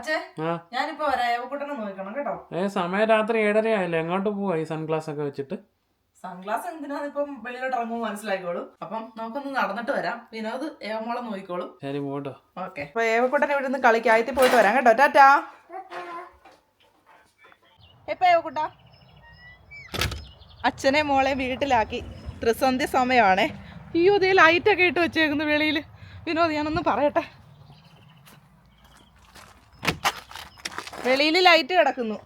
അച്ഛേ ആ. ഞാനിപ്പോ വരാം. ഏവക്കുട്ടനെ നോക്കണം കേട്ടോ. ഏ സമയം രാത്രി ഏഴര ആയില്ലേ എങ്ങോട്ട് പോവാ ഈ സൺഗ്ലാസ് ഒക്കെ വെച്ചിട്ട്? സൺഗ്ലാസ് എന്തിനാന്ന് ഇപ്പം വെളിയിലോട്ട് ഇറങ്ങുമ്പോൾ മനസ്സിലാക്കിക്കോളൂ അപ്പം നമുക്കൊന്ന് നടന്നിട്ട് വരാം. വിനോദ് ഏവമോളെ നോക്കിക്കോളൂ. ശരി പോട്ടോ. ഓക്കെ. അപ്പൊ ഏവക്കുട്ടൻ ഇവിടെ നിന്ന് കളിക്ക് ആയത്തി പോയിട്ട് വരാം കേട്ടോ. ടാറ്റാ. എപ്പ ഏവക്കുട്ട? അച്ഛനെ മോളെ വീട്ടിലാക്കി. ത്രിസന്ധി സമയമാണേ. അയ്യോ ഇതേ ലൈറ്റൊക്കെ ഇട്ട് വെച്ചേക്കുന്നു വെളിയിൽ വിനോദ് ഞാനൊന്ന് പറയട്ടെ. വെളിയിൽ ലൈറ്റ് കിടക്കുന്നു.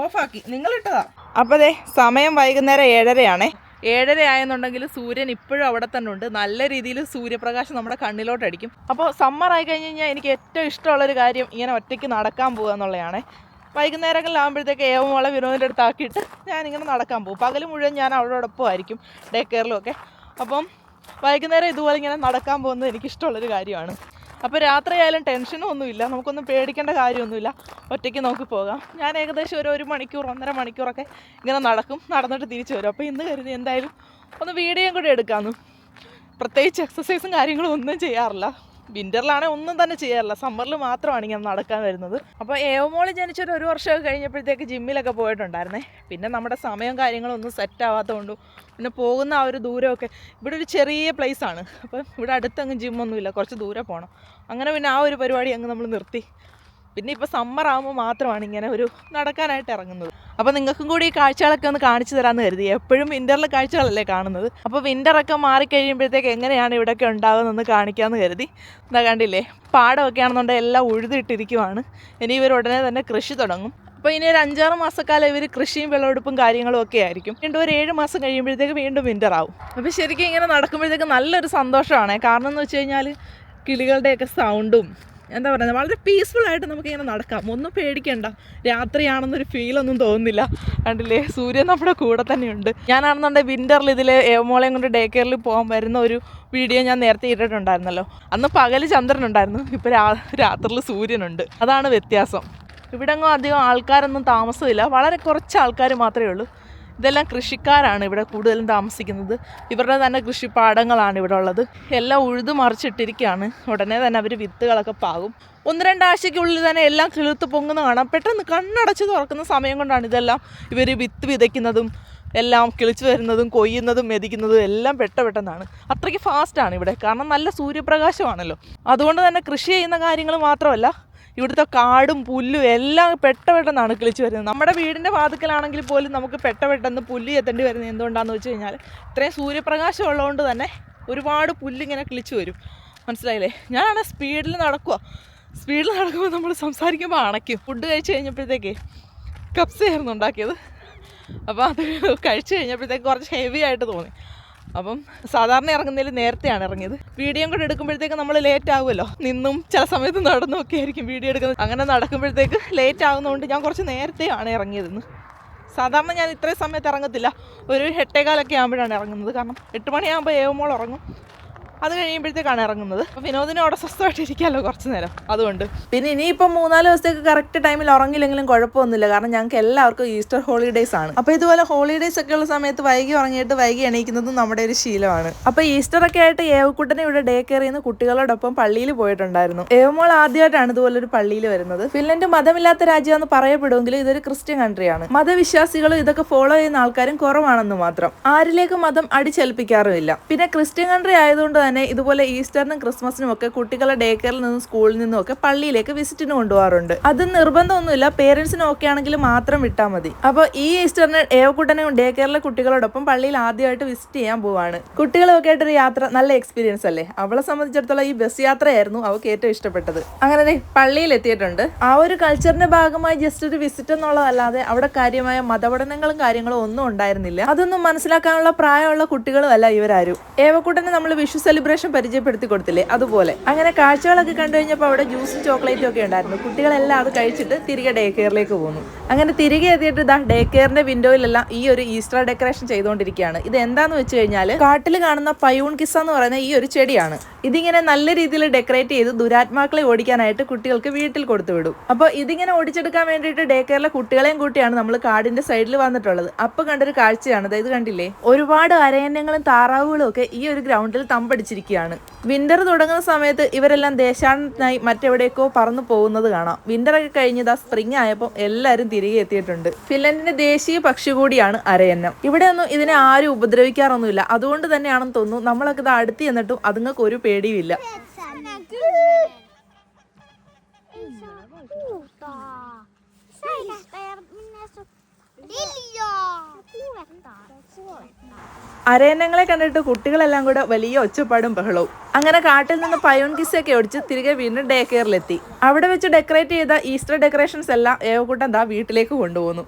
ഓഫാക്കി നിങ്ങൾ ഇട്ടതാ. അപ്പോൾ ദേ സമയം വൈകുന്നേരം ഏഴരയാണേ. ഏഴര ആയെന്നുണ്ടെങ്കിൽ സൂര്യൻ ഇപ്പോഴും അവിടെ തന്നെ ഉണ്ട്. നല്ല രീതിയിൽ സൂര്യപ്രകാശം നമ്മുടെ കണ്ണിലോട്ട് അടിക്കും അപ്പോൾ സമ്മർ ആയി കഴിഞ്ഞ് കഴിഞ്ഞാൽ എനിക്ക് ഏറ്റവും ഇഷ്ടമുള്ളൊരു കാര്യം ഇങ്ങനെ ഒറ്റയ്ക്ക് നടക്കാൻ പോകുക എന്നുള്ളതാണ്. വൈകുന്നേരങ്ങളിലാകുമ്പോഴത്തേക്ക് ഏവമോളെ വിനോദിന്റെ അടുത്ത് ആക്കിയിട്ട് ഞാനിങ്ങനെ നടക്കാൻ പോകും. പകൽ മുഴുവൻ ഞാൻ അവളോടൊപ്പം ആയിരിക്കും ഡേ കെയറിലും ഒക്കെ. അപ്പം വൈകുന്നേരം ഇതുപോലെ ഇങ്ങനെ നടക്കാൻ പോകുന്നത് എനിക്കിഷ്ടമുള്ളൊരു കാര്യമാണ്. അപ്പോൾ രാത്രിയായാലും ടെൻഷനും ഒന്നുമില്ല. നമുക്കൊന്നും പേടിക്കേണ്ട കാര്യമൊന്നുമില്ല. ഒറ്റയ്ക്ക് നോക്കി പോകാം. ഞാൻ ഏകദേശം ഒരു ഒരു മണിക്കൂർ ഒന്നര മണിക്കൂറൊക്കെ ഇങ്ങനെ നടക്കും. നടന്നിട്ട് തിരിച്ചു വരും. അപ്പോൾ ഇന്ന് കരുതി എന്തായാലും ഒന്ന് വീഡിയോയും കൂടി എടുക്കാമെന്ന് പ്രത്യേകിച്ച് എക്സസൈസും കാര്യങ്ങളും ഒന്നും ചെയ്യാറില്ല. വിന്ററിലാണെങ്കിൽ ഒന്നും തന്നെ ചെയ്യാറില്ല. സമ്മറിൽ മാത്രമാണ് ഇങ്ങനെ നടക്കാൻ വരുന്നത്. അപ്പോൾ ഏവമോൾ ജനിച്ചൊരു ഒരു വർഷമൊക്കെ കഴിഞ്ഞപ്പോഴത്തേക്ക് ജിമ്മിലൊക്കെ പോയിട്ടുണ്ടായിരുന്നേ. പിന്നെ നമ്മുടെ സമയം കാര്യങ്ങളും ഒന്നും സെറ്റ് ആവാത്തതുകൊണ്ടും പിന്നെ പോകുന്ന ആ ഒരു ദൂരമൊക്കെ ഇവിടെ ഒരു ചെറിയ പ്ലേസ് ആണ്. അപ്പോൾ ഇവിടെ അടുത്തങ്ങ് ജിമ്മൊന്നുമില്ല കുറച്ച് ദൂരെ പോകണം അങ്ങനെ പിന്നെ ആ ഒരു പരിപാടി അങ്ങ് നമ്മൾ നിർത്തി. പിന്നെ ഇപ്പോൾ സമ്മർ ആകുമ്പോൾ മാത്രമാണ് ഇങ്ങനെ ഒരു നടക്കാനായിട്ട് ഇറങ്ങുന്നത്. അപ്പോൾ നിങ്ങൾക്കും കൂടി ഈ കാഴ്ചകളൊക്കെ ഒന്ന് കാണിച്ചു തരാമെന്ന് കരുതി. എപ്പോഴും വിന്ററിലെ കാഴ്ചകളല്ലേ കാണുന്നത്? അപ്പോൾ വിന്ററൊക്കെ മാറിക്കഴിയുമ്പോഴത്തേക്ക് എങ്ങനെയാണ് ഇവിടെയൊക്കെ ഉണ്ടാകുന്നതെന്ന് കാണിക്കാമെന്ന് കരുതി. എന്താ കണ്ടില്ലേ പാടമൊക്കെ ആണെന്നുണ്ടെങ്കിൽ എല്ലാം ഉഴുതിട്ടിരിക്കുവാണ്. ഇനി ഇവർ ഉടനെ തന്നെ കൃഷി തുടങ്ങും. അപ്പോൾ ഇനി ഒരു അഞ്ചാറ് മാസക്കാലം ഇവർ കൃഷിയും വിളവെടുപ്പും കാര്യങ്ങളും ഒക്കെ ആയിരിക്കും. വീണ്ടും ഒരു ഏഴ് മാസം കഴിയുമ്പോഴത്തേക്ക് വീണ്ടും വിന്റർ ആവും. അപ്പോൾ ശരിക്കും ഇങ്ങനെ നടക്കുമ്പോഴത്തേക്ക് നല്ലൊരു സന്തോഷമാണ്. കാരണം എന്ന് വെച്ച് കഴിഞ്ഞാൽ കിളികളുടെയൊക്കെ സൗണ്ടും എന്താ പറയുന്നത് വളരെ പീസ്ഫുൾ ആയിട്ട് നമുക്ക് ഇങ്ങനെ നടക്കാം. ഒന്നും പേടിക്കണ്ട. രാത്രിയാണെന്നൊരു ഫീലൊന്നും തോന്നുന്നില്ല. കണ്ടില്ലേ? സൂര്യൻ നമ്മുടെ കൂടെ തന്നെയുണ്ട് ഞാനാണെന്നുണ്ടെങ്കിൽ വിന്ററിൽ ഇതിൽ ഏവമോളെയും കൊണ്ട് ഡേ കെയറിൽ പോകാൻ വരുന്ന ഒരു വീഡിയോ ഞാൻ നേരത്തെ ഇട്ടിട്ടുണ്ടായിരുന്നല്ലോ. അന്ന് പകൽ ചന്ദ്രനുണ്ടായിരുന്നു. ഇപ്പോൾ രാ രാത്രിയിൽ സൂര്യനുണ്ട്. അതാണ് വ്യത്യാസം. ഇവിടെ എങ്ങും അധികം ആൾക്കാരൊന്നും താമസമില്ല. വളരെ കുറച്ച് ആൾക്കാർ മാത്രമേ ഉള്ളൂ. ഇതെല്ലാം കൃഷിക്കാരാണ് ഇവിടെ കൂടുതലും താമസിക്കുന്നത്. ഇവരുടെ തന്നെ കൃഷിപ്പാടങ്ങളാണ് ഇവിടെ ഉള്ളത്. എല്ലാം ഉഴുതു മറിച്ചിട്ടിരിക്കുകയാണ്. ഉടനെ തന്നെ അവർ വിത്തുകളൊക്കെ പാകും. ഒന്ന് രണ്ടാഴ്ചയ്ക്കുള്ളിൽ തന്നെ എല്ലാം കിളുത്ത് പൊങ്ങുന്ന കാണാം. പെട്ടെന്ന് കണ്ണടച്ച് തുറക്കുന്ന സമയം കൊണ്ടാണ് ഇതെല്ലാം ഇവർ വിത്ത് വിതയ്ക്കുന്നതും എല്ലാം കിളിച്ചു വരുന്നതും കൊയ്യുന്നതും മെതിക്കുന്നതും എല്ലാം പെട്ട പെട്ടെന്നാണ്. അത്രയ്ക്ക് ഫാസ്റ്റാണ് ഇവിടെ. കാരണം നല്ല സൂര്യപ്രകാശമാണല്ലോ. അതുകൊണ്ട് തന്നെ കൃഷി ചെയ്യുന്ന കാര്യങ്ങൾ മാത്രമല്ല ഇവിടുത്തെ കാടും പുല്ലും എല്ലാം പെട്ട പെട്ടെന്നാണ് കിളിച്ച് വരുന്നത്. നമ്മുടെ വീടിന്റെ വാതുക്കലാണെങ്കിൽ പോലും നമുക്ക് പെട്ട പെട്ടെന്ന് പുല്ല് ചെത്തേണ്ടി വരുന്നത് എന്തുകൊണ്ടാണെന്ന് വെച്ച് കഴിഞ്ഞാൽ ഇത്രയും സൂര്യപ്രകാശം ഉള്ളതുകൊണ്ട് തന്നെ ഒരുപാട് പുല്ലിങ്ങനെ കിളിച്ച് വരും. മനസ്സിലായില്ലേ? ഞാനാണ് സ്പീഡിൽ നടക്കുക സ്പീഡിൽ നടക്കുമ്പോൾ നമ്മൾ സംസാരിക്കുമ്പോൾ അണയ്ക്കും. ഫുഡ് കഴിച്ച് കഴിഞ്ഞപ്പോഴത്തേക്ക് കപ്സ് ആയിരുന്നു ഉണ്ടാക്കിയത്. അപ്പോൾ അത് കഴിച്ച് കഴിഞ്ഞപ്പോഴത്തേക്ക് കുറച്ച് ഹെവി ആയിട്ട് തോന്നി. അപ്പം സാധാരണ ഇറങ്ങുന്നതിൽ നേരത്തെയാണ് ഇറങ്ങിയത്. വീഡിയോ കൂടെ എടുക്കുമ്പോഴത്തേക്ക് നമ്മൾ ലേറ്റ് ആകുമല്ലോ നിന്നും ചില സമയത്ത് നടന്നും ഒക്കെ ആയിരിക്കും വീഡിയോ എടുക്കുന്നത്. അങ്ങനെ നടക്കുമ്പോഴത്തേക്ക് ലേറ്റ് ആകുന്നതുകൊണ്ട് ഞാൻ കുറച്ച് നേരത്തെയാണ് ഇറങ്ങിയതെന്ന്. സാധാരണ ഞാൻ ഇത്രയും സമയത്ത് ഇറങ്ങത്തില്ല. ഒരു എട്ടേകാലൊക്കെ ആകുമ്പോഴാണ് ഇറങ്ങുന്നത്. കാരണം എട്ട് മണിയാകുമ്പോൾ ഏവുമ്പോൾ ഉറങ്ങും. അത് കഴിയുമ്പോഴത്തേക്കാണ് ഇറങ്ങുന്നത്. വിനോദിനെ അവിടെ സ്വസ്ഥമായിട്ട് ഇരിക്കാമല്ലോ കുറച്ച് നേരം. അതുകൊണ്ട്. പിന്നെ ഇനിയിപ്പോൾ മൂന്നാൽ ദിവസത്തേക്ക് കറക്റ്റ് ടൈമിൽ ഉറങ്ങില്ലെങ്കിലും കുഴപ്പമൊന്നുമില്ല. കാരണം ഞങ്ങൾക്ക് എല്ലാവർക്കും ഈസ്റ്റർ ഹോളിഡേയ്സ് ആണ്. അപ്പോൾ ഇതുപോലെ ഹോളിഡേയ്സ് ഒക്കെ ഉള്ള സമയത്ത് വൈകി ഉറങ്ങിയിട്ട് വൈകി എണീക്കുന്നതും നമ്മുടെ ഒരു ശീലമാണ്. അപ്പോൾ ഈസ്റ്റർ ഒക്കെ ആയിട്ട് ഏവക്കുട്ടനെ ഇവിടെ ഡേ കെയർ ചെയ്യുന്ന കുട്ടികളോടൊപ്പം പള്ളിയിൽ പോയിട്ടുണ്ടായിരുന്നു. ഏവമോൾ ആദ്യമായിട്ടാണ് ഇതുപോലെ ഒരു പള്ളിയിൽ വരുന്നത്. ഫിൻലൻഡ് മതമില്ലാത്ത രാജ്യമെന്ന് പറയപ്പെടുമെങ്കിലും ഇതൊരു ക്രിസ്ത്യൻ കൺട്രിയാണ് മതവിശ്വാസികളും ഇതൊക്കെ ഫോളോ ചെയ്യുന്ന ആൾക്കാരും കുറവാണെന്ന് മാത്രം. ആരിലേക്ക് മതം അടിച്ചേൽപ്പിക്കാറുമില്ല. പിന്നെ ക്രിസ്ത്യൻ കൺട്രി ആയതുകൊണ്ട് തന്നെ ഇതുപോലെ ഈസ്റ്ററിനും ക്രിസ്മസിനും ഒക്കെ കുട്ടികളെ ഡേ കെയറിൽ നിന്നും സ്കൂളിൽ നിന്നും ഒക്കെ പള്ളിയിലേക്ക് വിസിറ്റിന് കൊണ്ടുപോകാറുണ്ട്. അത് നിർബന്ധമൊന്നുമില്ല. പേരൻസിനും ഒക്കെ ആണെങ്കിൽ മാത്രം വിട്ടാൽ മതി. അപ്പോൾ ഈ ഈസ്റ്ററിന് ഏവക്കുട്ടനും ഡേ കെയറിലെ കുട്ടികളോടൊപ്പം പള്ളിയിൽ ആദ്യമായിട്ട് വിസിറ്റ് ചെയ്യാൻ പോവാണ്. കുട്ടികളൊക്കെ ആയിട്ടൊരു യാത്ര നല്ല എക്സ്പീരിയൻസ് അല്ലേ? അവളെ സംബന്ധിച്ചിടത്തോളം ഈ ബസ് യാത്രയായിരുന്നു അവൾക്ക് ഏറ്റവും ഇഷ്ടപ്പെട്ടത്. അങ്ങനെ പള്ളിയിൽ എത്തിയിട്ടുണ്ട്. ആ ഒരു കൾച്ചറിന്റെ ഭാഗമായി ജസ്റ്റ് ഒരു വിസിറ്റ് എന്നുള്ളതല്ലാതെ അവിടെ കാര്യമായ മതപഠനങ്ങളും കാര്യങ്ങളും ഒന്നും ഉണ്ടായിരുന്നില്ല. അതൊന്നും മനസ്സിലാക്കാനുള്ള പ്രായമുള്ള കുട്ടികളും അല്ല ഇവരാരും. ഏവക്കുട്ടനെ നമ്മൾ വിഷു സെലിബ്രേഷൻ പരിചയപ്പെടുത്തി കൊടുത്തില്ലേ? അതുപോലെ. അങ്ങനെ കാഴ്ചകളൊക്കെ കണ്ടു കഴിഞ്ഞപ്പോൾ അവിടെ ജ്യൂസും ചോക്ലേറ്റും ഒക്കെ ഉണ്ടായിരുന്നു. കുട്ടികളെല്ലാം അത് കഴിച്ചിട്ട് തിരികെ ഡേ കെയറിലേക്ക് പോകുന്നു. അങ്ങനെ തിരികെ എത്തിയിട്ട് ഇതാ ഡേ കെയറിന്റെ വിൻഡോയിലെല്ലാം ഈ ഒരു ഈസ്റ്റർ ഡെക്കറേഷൻ ചെയ്തുകൊണ്ടിരിക്കുകയാണ്. ഇത് എന്താന്ന് വെച്ച് കഴിഞ്ഞാൽ കാട്ടിൽ കാണുന്ന പയൂൺ കിസ എന്ന് പറയുന്ന ഈ ഒരു ചെടിയാണ്. ഇതിങ്ങനെ നല്ല രീതിയിൽ ഡെക്കറേറ്റ് ചെയ്ത് ദുരാത്മാക്കളെ ഓടിക്കാനായിട്ട് കുട്ടികൾക്ക് വീട്ടിൽ കൊടുത്തു വിടും. അപ്പോൾ ഇതിങ്ങനെ ഓടിച്ചെടുക്കാൻ വേണ്ടിയിട്ട് ഡേ കെയറിലെ കുട്ടികളെയും കൂട്ടിയാണ് നമ്മൾ കാടിന്റെ സൈഡിൽ വന്നിട്ടുള്ളത്. അപ്പൊ കണ്ടൊരു കാഴ്ചയാണ്. അതായത് കണ്ടില്ലേ? ഒരുപാട് അരയന്യങ്ങളും താറാവുകളും ഒക്കെ ഈ ഒരു ഗ്രൗണ്ടിൽ തമ്പടിച്ച് പിടിച്ചിരിക്കുകയാണ് വിന്റർ തുടങ്ങുന്ന സമയത്ത് ഇവരെല്ലാം ദേശാടനത്തിനായി മറ്റെവിടേക്കോ പറന്നു പോകുന്നത് കാണാം. വിന്റർ ഒക്കെ കഴിഞ്ഞത് സ്പ്രിംഗ് ആയപ്പോൾ എല്ലാവരും തിരികെ എത്തിയിട്ടുണ്ട്. ഫിൻലൻഡിന്റെ ദേശീയ പക്ഷി കൂടിയാണ് അരയന്നം. ഇവിടെ ഒന്നും ഇതിനെ ആരും ഉപദ്രവിക്കാറൊന്നുമില്ല. അതുകൊണ്ട് തന്നെയാണെന്ന് തോന്നുന്നു നമ്മളൊക്കെ ഇത് അടുത്ത് ചെന്നിട്ടും അതുങ്ങൾക്ക് ഒരു പേടിയുമില്ല. അരയന്നങ്ങളെ കണ്ടിട്ട് കുട്ടികളെല്ലാം കൂടെ വലിയ ഒച്ചപ്പാടും ബഹളവും. അങ്ങനെ കാട്ടിൽ നിന്ന് പയോൺ കിസ്സൊക്കെ ഒടിച്ച് തിരികെ വീണ്ടും ഡേ കെയറിലെത്തി അവിടെ വെച്ച് ഡെക്കറേറ്റ് ചെയ്ത ഈസ്റ്റർ ഡെക്കറേഷൻസ് എല്ലാം ഏവക്കൂട്ടം ദാ വീട്ടിലേക്ക് കൊണ്ടുപോകുന്നു.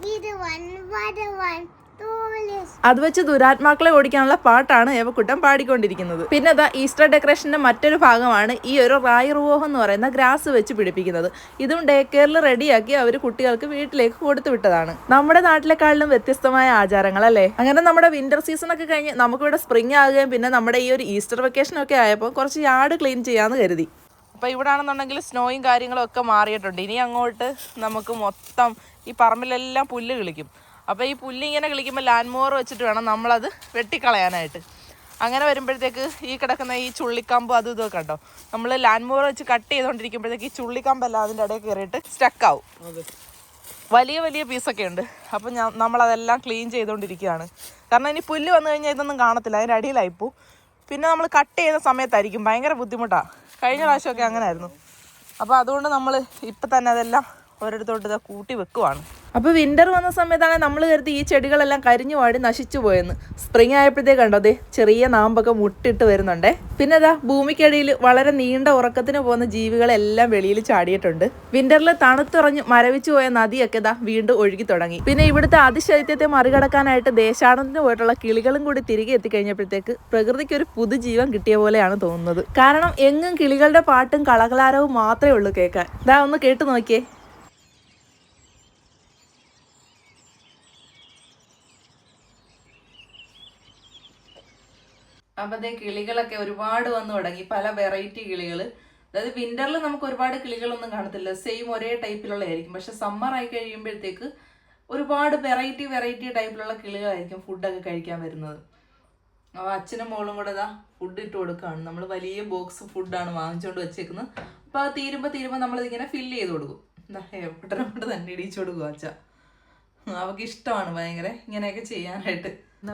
അത് വെച്ച് ദുരാത്മാക്കളെ ഓടിക്കാനുള്ള പാട്ടാണ് ഏവക്കുട്ടം പാടിക്കൊണ്ടിരിക്കുന്നത്. പിന്നെ ദാ ഈസ്റ്റർ ഡെക്കറേഷന്റെ മറ്റൊരു ഭാഗമാണ് ഈ ഒരു റായി റുവോഹ് എന്ന് പറയുന്ന ഗ്രാസ് വെച്ച് പിടിപ്പിക്കുന്നത്. ഇതും ഡേ കെയറിൽ റെഡിയാക്കി അവർ കുട്ടികൾക്ക് വീട്ടിലേക്ക് കൊടുത്തു വിട്ടതാണ്. നമ്മുടെ നാട്ടിലെക്കാളിലും വ്യത്യസ്തമായ ആചാരങ്ങൾ അല്ലേ അങ്ങനെ നമ്മുടെ വിന്റർ സീസൺ ഒക്കെ കഴിഞ്ഞ് നമുക്കിവിടെ സ്പ്രിംഗ് ആകുകയും പിന്നെ നമ്മുടെ ഈ ഒരു ഈസ്റ്റർ വെക്കേഷൻ ഒക്കെ ആയപ്പോൾ കുറച്ച് യാർഡ് ക്ലീൻ ചെയ്യാന്ന് കരുതി. അപ്പോൾ ഇവിടെ ആണെന്നുണ്ടെങ്കിൽ സ്നോയും കാര്യങ്ങളും ഒക്കെ മാറിയിട്ടുണ്ട്. ഇനി അങ്ങോട്ട് നമുക്ക് മൊത്തം ഈ പറമ്പിലെല്ലാം പുല്ല് കിളിക്കും. അപ്പോൾ ഈ പുല്ലിങ്ങനെ കിളിക്കുമ്പോൾ ലാൻഡ് മോർ വെച്ചിട്ട് വേണം നമ്മളത് വെട്ടിക്കളയാനായിട്ട്. അങ്ങനെ വരുമ്പോഴത്തേക്ക് ഈ കിടക്കുന്ന ഈ ചുള്ളിക്കമ്പ് അതും ഇതൊക്കെ കണ്ടോ? നമ്മൾ ലാൻഡ് മോർ വെച്ച് കട്ട് ചെയ്തുകൊണ്ടിരിക്കുമ്പോഴത്തേക്ക് ഈ ചുള്ളിക്കമ്പെല്ലാം അതിന്റെ ഇടയിൽ കയറിയിട്ട് സ്റ്റക്കാവും വലിയ വലിയ പീസൊക്കെ ഉണ്ട്. അപ്പം ഞാൻ നമ്മളതെല്ലാം ക്ലീൻ ചെയ്തുകൊണ്ടിരിക്കുകയാണ് കാരണം ഇനി പുല്ല് വന്നു കഴിഞ്ഞാൽ ഇതൊന്നും കാണത്തില്ല. അതിന്റെ അടിയിലായിപ്പോ പിന്നെ നമ്മൾ കട്ട് ചെയ്യുന്ന സമയത്തായിരിക്കും. ഭയങ്കര ബുദ്ധിമുട്ടാണ് കഴിഞ്ഞ പ്രാവശ്യമൊക്കെ അങ്ങനെ ആയിരുന്നു അപ്പോൾ അതുകൊണ്ട് നമ്മൾ ഇപ്പം തന്നെ അതെല്ലാം ഒരിടത്തോട്ട് ഇതാ കൂട്ടി വെക്കുവാണ്. അപ്പോൾ വിന്റർ വന്ന സമയത്താണ് നമ്മൾ കരുതി ഈ ചെടികളെല്ലാം കരിഞ്ഞു വാടി നശിച്ചു പോയെന്ന്. സ്പ്രിങ് ആയപ്പോഴത്തേക്ക് കണ്ടോ അതെ ചെറിയ നാമ്പൊക്കെ മുട്ടിട്ട് വരുന്നുണ്ടേ. പിന്നെ അതാ ഭൂമിക്കടിയിൽ വളരെ നീണ്ട ഉറക്കത്തിന് പോകുന്ന ജീവികളെല്ലാം വെളിയിൽ ചാടിയിട്ടുണ്ട്. വിന്ററിൽ തണുത്തുറഞ്ഞ് മരവിച്ചു പോയ നദിയൊക്കെ ഇതാ വീണ്ടും ഒഴുകി തുടങ്ങി. പിന്നെ ഇവിടുത്തെ അതിശൈത്യത്തെ മറികടക്കാനായിട്ട് ദേശാടനത്തിന് പോയിട്ടുള്ള കിളികളും കൂടി തിരികെ എത്തിക്കഴിഞ്ഞപ്പോഴത്തേക്ക് പ്രകൃതിക്ക് ഒരു പുതുജീവൻ കിട്ടിയ പോലെയാണ് തോന്നുന്നത്. കാരണം എങ്ങും കിളികളുടെ പാട്ടും കളകളാരവും മാത്രമേ ഉള്ളൂ കേൾക്കാൻ. ഇതാ ഒന്ന് കേട്ടു നോക്കിയേ. അപ്പത്തെ കിളികളൊക്കെ ഒരുപാട് വന്നു തുടങ്ങി പല വെറൈറ്റി കിളികൾ അതായത് വിന്ററിൽ നമുക്ക് ഒരുപാട് കിളികളൊന്നും കാണത്തില്ല സെയിം ഒരേ ടൈപ്പിലുള്ളതായിരിക്കും പക്ഷെ സമ്മർ ആയി കഴിയുമ്പോഴത്തേക്ക് ഒരുപാട് വെറൈറ്റി വെറൈറ്റി ടൈപ്പിലുള്ള കിളികളായിരിക്കും ഫുഡൊക്കെ കഴിക്കാൻ വരുന്നത്. അപ്പോൾ അച്ഛനും മോളും കൂടെ ഇതാ ഫുഡ് ഇട്ട് കൊടുക്കുകയാണ് നമ്മൾ വലിയ ബോക്സ് ഫുഡാണ് വാങ്ങിച്ചുകൊണ്ട് വെച്ചേക്കുന്നത്. അപ്പോൾ അത് തീരുമ്പോൾ തീരുമ്പോൾ നമ്മളിതിങ്ങനെ ഫില്ല് ചെയ്ത് കൊടുക്കും. എന്താ എവിടെ തന്നെ ഇടിച്ചു കൊടുക്കും അച്ഛ. അവൾക്ക് ഇഷ്ടമാണ് ഭയങ്കര ഇങ്ങനെയൊക്കെ ചെയ്യാനായിട്ട്.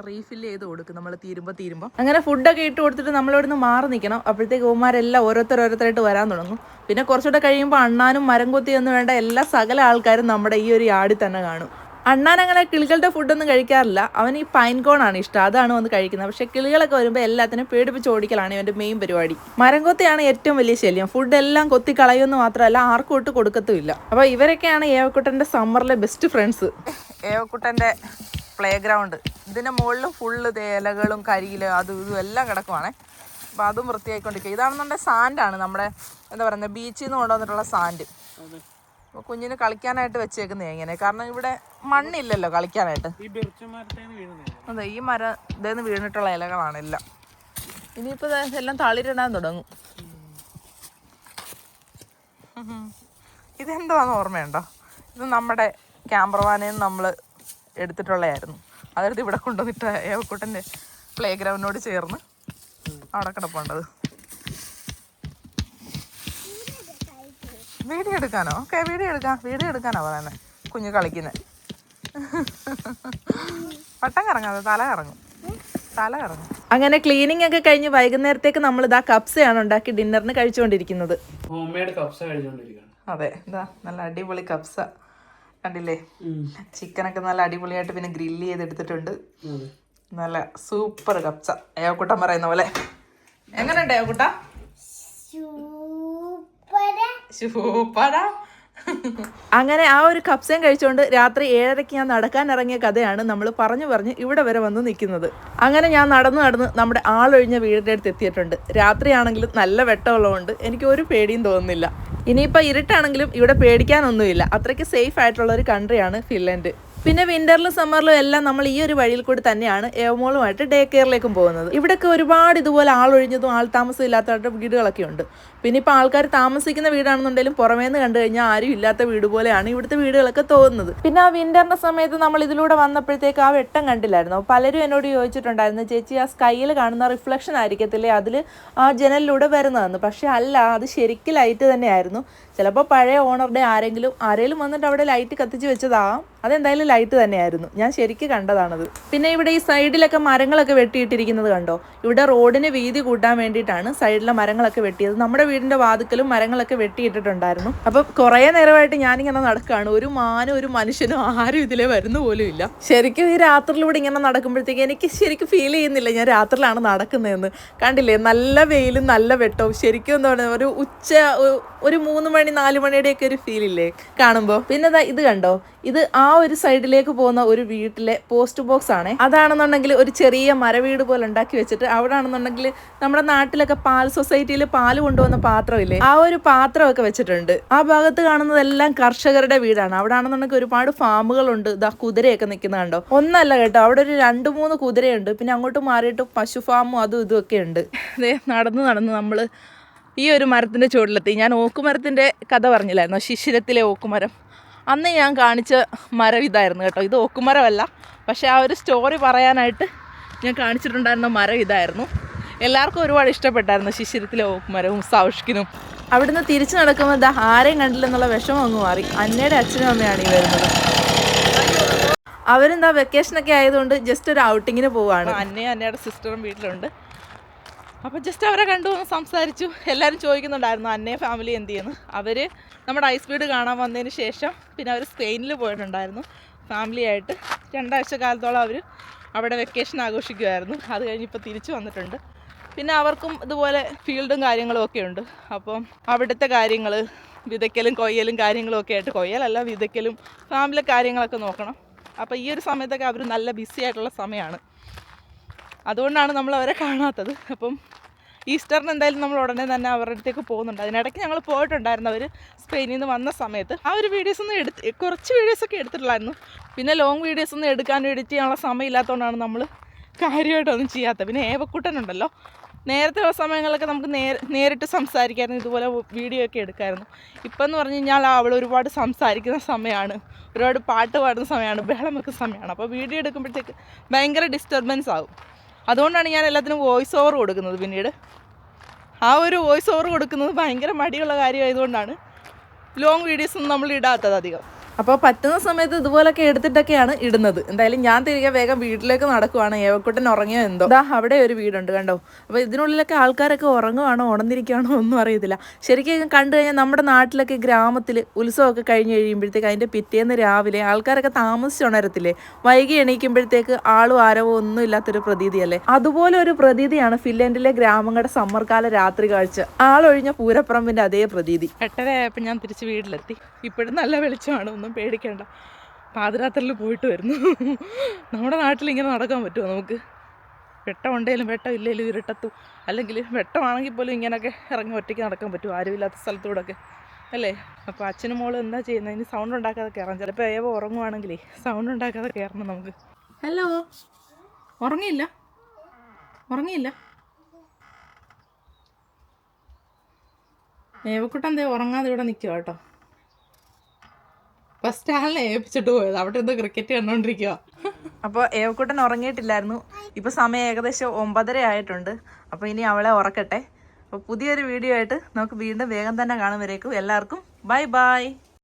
റീഫില്ല് ചെയ്ത് കൊടുക്കും. നമ്മൾ തീരുമ്പോൾ തീരുമ്പോൾ അങ്ങനെ ഫുഡൊക്കെ ഇട്ട് കൊടുത്തിട്ട് നമ്മളിവിടെ നിന്ന് മാറി നിൽക്കണം അപ്പോഴത്തേക്ക് ഓമാരെല്ലാം ഓരോരുത്തർ ഓരോരുത്തരായിട്ട് വരാൻ തുടങ്ങും. പിന്നെ കുറച്ചുകൂടെ കഴിയുമ്പോൾ അണ്ണാനും മരം കൊത്തി എന്ന് വേണ്ട എല്ലാ സകല ആൾക്കാരും നമ്മുടെ ഈ ഒരു യാർഡിൽ തന്നെ കാണും. അണ്ണാൻ അങ്ങനെ കിളികളുടെ ഫുഡൊന്നും കഴിക്കാറില്ല. അവൻ ഈ പൈൻ ആണ് ഇഷ്ടം. അതാണ് വന്ന് കഴിക്കുന്നത്. പക്ഷെ കിളികളൊക്കെ വരുമ്പോൾ എല്ലാത്തിനും പേടിപ്പിച്ച് ഓടിക്കലാണ് ഇവന്റെ മെയിൻ പരിപാടി. മരം കൊത്തിയാണ് ഏറ്റവും വലിയ ശല്യം. ഫുഡ് എല്ലാം കൊത്തി കളയുമെന്ന് മാത്രമല്ല ആർക്കും ഒട്ട് കൊടുക്കത്തുമില്ല. അപ്പോൾ ഇവരൊക്കെയാണ് ഏവക്കുട്ടന്റെ സമ്മറിലെ ബെസ്റ്റ് ഫ്രണ്ട്സ് ഏവക്കുട്ടന്റെ പ്ലേ ഗ്രൗണ്ട് ഇതിന്റെ മുകളിലും ഫുള്ള് ഇലകളും കരിയിൽ അതും ഇതും എല്ലാം കിടക്കുവാണേ. അപ്പോൾ അതും വൃത്തിയായിക്കൊണ്ടിരിക്കുക ഇതാണെന്നുണ്ടെങ്കിൽ സാൻഡാണ് നമ്മുടെ എന്താ പറയുന്നത് ബീച്ചിൽ നിന്ന് കൊണ്ടുവന്നിട്ടുള്ള സാൻഡ്. അപ്പോൾ കുഞ്ഞിന് കളിക്കാനായിട്ട് വെച്ചേക്കുന്നേ എങ്ങനെ കാരണം ഇവിടെ മണ്ണില്ലല്ലോ കളിക്കാനായിട്ട്. അതെ ഈ മരം ഇതേന്ന് വീണിട്ടുള്ള ഇലകളാണ് എല്ലാം. ഇനിയിപ്പോൾ എല്ലാം തളിരിടാൻ തുടങ്ങും. ഇതെന്താണെന്ന് ഓർമ്മയുണ്ടോ? ഇത് നമ്മുടെ ക്യാമറമാനയിൽ നമ്മൾ എടുത്തിട്ടുള്ളതായിരുന്നു. അതായത് ഇവിടെ കൊണ്ടുവന്നിട്ട് ഏവക്കൂട്ടന്റെ പ്ലേ ഗ്രൗണ്ടിനോട് ചേർന്ന് അവിടെ കിടപ്പുണ്ടത്. വീഡിയോ എടുക്കാനോ? ഓക്കെ വീഡിയോ എടുക്കാം. വീഡിയോ എടുക്കാനാ പറയുന്നത് കുഞ്ഞ് കളിക്കുന്നത് പട്ടം കറങ്ങാതെ തല കറങ്ങും. തല കറങ്ങും. അങ്ങനെ ക്ലീനിങ് ഒക്കെ കഴിഞ്ഞ് വൈകുന്നേരത്തേക്ക് നമ്മൾ ഇതാ കപ്സയാണ് ഉണ്ടാക്കി ഡിന്നറിന് കഴിച്ചുകൊണ്ടിരിക്കുന്നത്. കപ്സ കഴിച്ചുകൊണ്ടിരിക്കുകയാണ്. അതെ ഇതാ നല്ല അടിപൊളി കപ്സ കണ്ടില്ലേ? ചിക്കനൊക്കെ നല്ല അടിപൊളിയായിട്ട് പിന്നെ ഗ്രില്ല് ചെയ്തെടുത്തിട്ടുണ്ട്. നല്ല സൂപ്പർ കപ്സ ഏവക്കുട്ടൻ പറയുന്ന പോലെ. എങ്ങനെയുണ്ട് ഏവക്കുട്ട. സൂപ്പറാ. അങ്ങനെ ആ ഒരു കപ്സയും കഴിച്ചുകൊണ്ട് രാത്രി ഏഴരയ്ക്ക് ഞാൻ നടക്കാൻ ഇറങ്ങിയ കഥയാണ് നമ്മൾ പറഞ്ഞു പറഞ്ഞ് ഇവിടെ വരെ വന്ന് നിൽക്കുന്നത്. അങ്ങനെ ഞാൻ നടന്ന് നടന്ന് നമ്മുടെ ആളൊഴിഞ്ഞ വീടിന്റെ അടുത്ത് എത്തിയിട്ടുണ്ട്. രാത്രിയാണെങ്കിലും നല്ല വെട്ടമുള്ളതുകൊണ്ട് എനിക്ക് ഒരു പേടിയും തോന്നുന്നില്ല. ഇനിയിപ്പോൾ ഇരുട്ടാണെങ്കിലും ഇവിടെ പേടിക്കാനൊന്നുമില്ല. അത്രയ്ക്ക് സേഫ് ആയിട്ടുള്ള ഒരു കൺട്രിയാണ് ഫിൻലൻഡ്. പിന്നെ വിന്ററിലും സമ്മറിലും എല്ലാം നമ്മൾ ഈ ഒരു വഴിയിൽ കൂടി തന്നെയാണ് ഏവമോളുമായിട്ട് ഡേ കെയറിലേക്കും പോകുന്നത്. ഇവിടെയൊക്കെ ഒരുപാട് ഇതുപോലെ ആളൊഴിഞ്ഞതും ആൾ താമസം ഇല്ലാത്തതായിട്ട് വീടുകളൊക്കെ ഉണ്ട്. പിന്നെ ഇപ്പോൾ ആൾക്കാർ താമസിക്കുന്ന വീടാണെന്നുണ്ടെങ്കിലും പുറമേ നിന്ന് കണ്ടു കഴിഞ്ഞാൽ ആരും ഇല്ലാത്ത വീട് പോലെയാണ് ഇവിടുത്തെ വീടുകളൊക്കെ തോന്നുന്നത്. പിന്നെ ആ വിന്ററിന്റെ സമയത്ത് നമ്മൾ ഇതിലൂടെ വന്നപ്പോഴത്തേക്ക് ആ വെട്ടം കണ്ടില്ലായിരുന്നു? പലരും എന്നോട് ചോദിച്ചിട്ടുണ്ടായിരുന്നു ചേച്ചി ആ സ്കൈയിൽ കാണുന്ന റിഫ്ലക്ഷൻ ആയിരിക്കത്തില്ലേ? അതിൽ ആ ജനലിലൂടെ വരുന്നതെന്ന്. പക്ഷെ അല്ല അത് ശരിക്കും ലൈറ്റ് തന്നെയായിരുന്നു. ചിലപ്പോൾ പഴയ ഓണറുടെ ആരെങ്കിലും ആരെങ്കിലും വന്നിട്ട് അവിടെ ലൈറ്റ് കത്തിച്ച് വെച്ചതാവാം. അതെന്തായാലും ലൈറ്റ് തന്നെയായിരുന്നു. ഞാൻ ശരിക്കും കണ്ടതാണത്. പിന്നെ ഇവിടെ ഈ സൈഡിലൊക്കെ മരങ്ങളൊക്കെ വെട്ടിയിട്ടിരിക്കുന്നത് കണ്ടോ? ഇവിടെ റോഡിന് വീതി കൂട്ടാൻ വേണ്ടിയിട്ടാണ് സൈഡിലെ മരങ്ങളൊക്കെ വെട്ടിയത്. നമ്മുടെ വീടിന്റെ വാതുക്കലും മരങ്ങളൊക്കെ വെട്ടിയിട്ടിട്ടുണ്ടായിരുന്നു. അപ്പം കുറേ നേരമായിട്ട് ഞാനിങ്ങനെ നടക്കുകയാണ് ഒരു മാനും ഒരു മനുഷ്യനും ആരും ഇതിലേ വരുന്ന പോലും ഇല്ല. ശരിക്കും ഈ രാത്രിയിലൂടെ ഇങ്ങനെ നടക്കുമ്പോഴത്തേക്ക് എനിക്ക് ശരിക്കും ഫീൽ ചെയ്യുന്നില്ല ഞാൻ രാത്രിയിലാണ് നടക്കുന്നതെന്ന്. കണ്ടില്ലേ? നല്ല വെയിലും നല്ല വെട്ടവും. ശരിക്കും എന്താ പറയുക ഒരു ഉച്ച ഒരു മൂന്ന് മണി നാല് മണിയുടെയൊക്കെ ഒരു ഫീൽ ഇല്ലേ? കാണുമ്പോൾ പിന്നെ ഇത് കണ്ടോ? ഇത് ആ ഒരു സൈഡിലേക്ക് പോകുന്ന ഒരു വീട്ടിലെ പോസ്റ്റ് ബോക്സ് ആണ്. അതാണെന്നുണ്ടെങ്കിൽ ഒരു ചെറിയ മരവീട് പോലെ ഉണ്ടാക്കി വെച്ചിട്ട് അവിടെ ആണെന്നുണ്ടെങ്കിൽ നമ്മുടെ നാട്ടിലൊക്കെ പാൽ സൊസൈറ്റിയിൽ പാൽ കൊണ്ടുവന്ന പാത്രമില്ലേ? ആ ഒരു പാത്രമൊക്കെ വെച്ചിട്ടുണ്ട്. ആ ഭാഗത്ത് കാണുന്നതെല്ലാം കർഷകരുടെ വീടാണ്. അവിടെ ആണെന്നുണ്ടെങ്കിൽ ഒരുപാട് ഫാമുകളുണ്ട്. ഇതാ കുതിരയൊക്കെ നിൽക്കുന്ന കണ്ടോ? ഒന്നല്ല കേട്ടോ. അവിടെ ഒരു രണ്ട് മൂന്ന് കുതിരയുണ്ട്. പിന്നെ അങ്ങോട്ട് മാറിയിട്ട് പശു ഫാമും അതും ഇതും ഒക്കെ ഉണ്ട്. നടന്ന് നടന്ന് നമ്മൾ ഈ ഒരു മരത്തിന്റെ ചുവട്ടിലെത്തി. ഞാൻ ഓക്കുമരത്തിന്റെ കഥ പറഞ്ഞില്ലായിരുന്നു? ശിശിരത്തിലെ ഓക്കുമരം. അന്ന് ഞാൻ കാണിച്ച മരം ഇതായിരുന്നു കേട്ടോ. ഇത് ഓക്കുമരമല്ല. പക്ഷേ ആ ഒരു സ്റ്റോറി പറയാനായിട്ട് ഞാൻ കാണിച്ചിട്ടുണ്ടായിരുന്ന മരം ഇതായിരുന്നു. എല്ലാവർക്കും ഒരുപാട് ഇഷ്ടപ്പെട്ടായിരുന്നു ശിശിരത്തിലെ ഓക്കുമരവും സൗഷ്കിനും അവിടുന്ന് തിരിച്ചു നടക്കുമ്പോൾ ഇത് ആരെയും കണ്ടില്ലെന്നുള്ള വിഷമം അങ്ങ് മാറി. അന്നയുടെ അച്ഛനും അമ്മയാണ് ഈ വരുന്നത്. അവരെന്താ വെക്കേഷനൊക്കെ ആയതുകൊണ്ട് ജസ്റ്റ് ഒരു ഔട്ടിങ്ങിന് പോവാണ്. അന്നയും അന്നയുടെ സിസ്റ്ററും വീട്ടിലുണ്ട്. അപ്പോൾ ജസ്റ്റ് അവരെ കണ്ടു വന്ന് സംസാരിച്ചു. എല്ലാവരും ചോദിക്കുന്നുണ്ടായിരുന്നു അന്നേ ഫാമിലി എന്ത് ചെയ്യുന്നു? അവർ നമ്മുടെ ഐസ് വീട് കാണാൻ വന്നതിന് ശേഷം പിന്നെ അവർ സ്പെയിനിൽ പോയിട്ടുണ്ടായിരുന്നു. ഫാമിലിയായിട്ട് രണ്ടാഴ്ച കാലത്തോളം അവർ അവിടെ വെക്കേഷൻ ആഘോഷിക്കുമായിരുന്നു അത് കഴിഞ്ഞ് ഇപ്പോൾ തിരിച്ചു വന്നിട്ടുണ്ട്. പിന്നെ അവർക്കും ഇതുപോലെ ഫീൽഡും കാര്യങ്ങളും ഒക്കെ ഉണ്ട്. അപ്പം അവിടുത്തെ കാര്യങ്ങൾ വിതയ്ക്കലും കൊയ്യലും കാര്യങ്ങളും ഒക്കെ ആയിട്ട് കൊയ്യലല്ല വിതയ്ക്കലും ഫാമിലി കാര്യങ്ങളൊക്കെ നോക്കണം. അപ്പോൾ ഈ ഒരു സമയത്തൊക്കെ അവർ നല്ല ബിസി ആയിട്ടുള്ള സമയമാണ് അതുകൊണ്ടാണ് നമ്മൾ അവരെ കാണാത്തത്. അപ്പം ഈസ്റ്ററിന് എന്തായാലും നമ്മൾ ഉടനെ തന്നെ അവരുടെ അടുത്തേക്ക് പോകുന്നുണ്ട്. അതിനിടയ്ക്ക് ഞങ്ങൾ പോയിട്ടുണ്ടായിരുന്നു അവർ സ്പെയിനിൽ നിന്ന് വന്ന സമയത്ത്. ആ ഒരു വീഡിയോസ് ഒന്നും എടുത്ത് കുറച്ച് വീഡിയോസൊക്കെ എടുത്തിട്ടുള്ളായിരുന്നു. പിന്നെ ലോങ് വീഡിയോസ് ഒന്നും എടുക്കാൻ എഡിറ്റ് ചെയ്യാനുള്ള സമയമില്ലാത്തതുകൊണ്ടാണ് നമ്മൾ കാര്യമായിട്ടൊന്നും ചെയ്യാത്തത്. പിന്നെ ഏവക്കൂട്ടനുണ്ടല്ലോ നേരത്തെ ഉള്ള സമയങ്ങളിലൊക്കെ നമുക്ക് നേ നേരിട്ട് സംസാരിക്കായിരുന്നു ഇതുപോലെ വീഡിയോ ഒക്കെ എടുക്കായിരുന്നു. ഇപ്പം എന്ന് പറഞ്ഞു കഴിഞ്ഞാൽ അവൾ ഒരുപാട് സംസാരിക്കുന്ന സമയമാണ്. ഒരുപാട് പാട്ട് പാടുന്ന സമയമാണ്. ബഹളം വെക്കുന്ന സമയമാണ്. അപ്പോൾ വീഡിയോ എടുക്കുമ്പോഴത്തേക്ക് ഭയങ്കര ഡിസ്റ്റർബൻസ് ആകും അതുകൊണ്ടാണ് ഞാൻ എല്ലാത്തിനും വോയിസ് ഓവർ കൊടുക്കുന്നത് പിന്നീട്. ആ ഒരു വോയിസ് ഓവർ കൊടുക്കുന്നത് ഭയങ്കര മടിയുള്ള കാര്യമായതുകൊണ്ടാണ്. ലോങ് വീഡിയോസ് ഒന്നും നമ്മൾ ഇടാത്തത് അധികം. അപ്പോൾ പറ്റുന്ന സമയത്ത് ഇതുപോലൊക്കെ എടുത്തിട്ടൊക്കെയാണ് ഇടുന്നത്. എന്തായാലും ഞാൻ തിരികെ വേഗം വീട്ടിലേക്ക് നടക്കുവാണ്. ഏവക്കുട്ടൻ ഉറങ്ങിയോ എന്തോ? ദാ അവിടെ ഒരു വീടുണ്ട് കണ്ടോ? അപ്പോൾ ഇതിനുള്ളിലൊക്കെ ആൾക്കാരൊക്കെ ഉറങ്ങുവാണോ ഉണർന്നിരിക്കുകയാണോ ഒന്നും അറിയത്തില്ല. ശരിക്കും കണ്ടു കഴിഞ്ഞാൽ നമ്മുടെ നാട്ടിലൊക്കെ ഗ്രാമത്തിൽ ഉത്സവമൊക്കെ കഴിഞ്ഞ് കഴിയുമ്പോഴത്തേക്ക് അതിന്റെ പിറ്റേന്ന് രാവിലെ ആൾക്കാരൊക്കെ താമസിച്ച് ഉണരത്തില്ലേ? വൈകി എണീക്കുമ്പോഴത്തേക്ക് ആളും ആരവോ ഒന്നും ഇല്ലാത്തൊരു പ്രതീതിയല്ലേ? അതുപോലെ ഒരു പ്രതീതിയാണ് ഫിൻലൻഡിലെ ഗ്രാമങ്ങളുടെ സമ്മർക്കാല രാത്രി കാഴ്ച. ആളൊഴിഞ്ഞ പൂരപ്പറമ്പിന്റെ അതേ പ്രതീതി. എട്ടരയായപ്പോൾ ഞാൻ തിരിച്ച് വീട്ടിലെത്തി. ഇപ്പോഴും നല്ല വെളിച്ചമാണ് ഒന്നും പേടിക്കേണ്ട. പാതിരാത്രിയിൽ പോയിട്ട് വരുന്നു. നമ്മുടെ നാട്ടിൽ ഇങ്ങനെ നടക്കാൻ പറ്റുമോ നമുക്ക്? വെട്ടം ഉണ്ടെങ്കിലും വെട്ടം ഇല്ലെങ്കിലും ഇരുട്ടത്തും. അല്ലെങ്കിൽ വെട്ടമാണെങ്കിൽ പോലും ഇങ്ങനെയൊക്കെ ഇറങ്ങി ഒറ്റയ്ക്ക് നടക്കാൻ പറ്റും ആരുമില്ലാത്ത സ്ഥലത്തൂടെയൊക്കെ. അല്ലേ? അപ്പോൾ അച്ഛനും മോളും എന്താ ചെയ്യുന്നത് ഇനി സൗണ്ട് ഉണ്ടാക്കാതെ കയറാം ചിലപ്പോൾ ഏവ ഉറങ്ങുവാണെങ്കിലേ സൗണ്ട് ഉണ്ടാക്കാതെ കയറണം നമുക്ക്. ഹലോ ഉറങ്ങിയില്ല? ഉറങ്ങിയില്ല? ഏവക്കുട്ടൻ ദേ ഉറങ്ങാതെ ഇവിടെ നിൽക്കുക കേട്ടോ. ഫസ്റ്റ് ആളിനെ ഏൽപ്പിച്ചിട്ട് പോയത്. അവിടെ എന്തോ ക്രിക്കറ്റ് കണ്ടോണ്ടിരിക്കുക അപ്പോൾ ഏവക്കുട്ടൻ ഉറങ്ങിയിട്ടില്ലായിരുന്നു. ഇപ്പോൾ സമയം ഏകദേശം ഒമ്പതര ആയിട്ടുണ്ട്. അപ്പോൾ ഇനി അവളെ ഉറക്കട്ടെ. അപ്പോൾ പുതിയൊരു വീഡിയോ ആയിട്ട് നമുക്ക് വീണ്ടും വേഗം തന്നെ കാണും എല്ലാവർക്കും ബൈ ബൈ.